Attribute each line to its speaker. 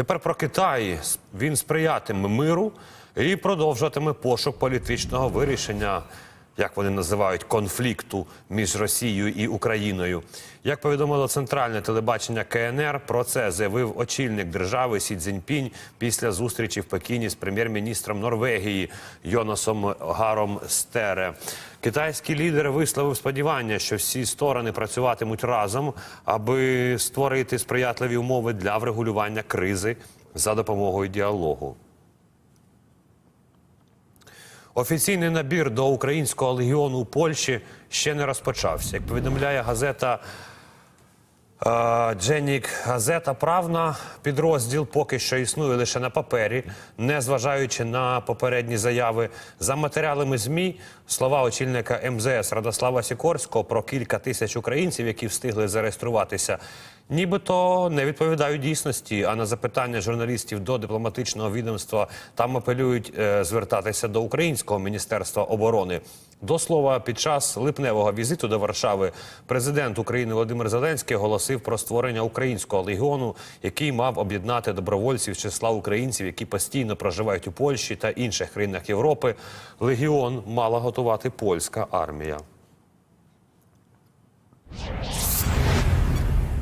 Speaker 1: Тепер про Китай. Він сприятиме миру і продовжуватиме пошук політичного вирішення, як вони називають, конфлікту між Росією і Україною. Як повідомило центральне телебачення КНР, про це заявив очільник держави Сі Цзіньпінь після зустрічі в Пекіні з прем'єр-міністром Норвегії Йонасом Гаром Стере. Китайський лідер висловив сподівання, що всі сторони працюватимуть разом, аби створити сприятливі умови для врегулювання кризи за допомогою діалогу. Офіційний набір до українського легіону у Польщі ще не розпочався. Як повідомляє газета Дженік Газета Правна, підрозділ поки що існує лише на папері, не зважаючи на попередні заяви. За матеріалами ЗМІ слова очільника МЗС Радослава Сікорського про кілька тисяч українців, які встигли зареєструватися, нібито не відповідають дійсності. А на запитання журналістів до дипломатичного відомства там апелюють е, звертатися до українського міністерства оборони. До слова, під час липневого візиту до Варшави президент України Володимир Зеленський оголосив про створення українського легіону, який мав об'єднати добровольців з числа українців, які постійно проживають у Польщі та інших країнах Європи. Легіон мала готувати польська армія.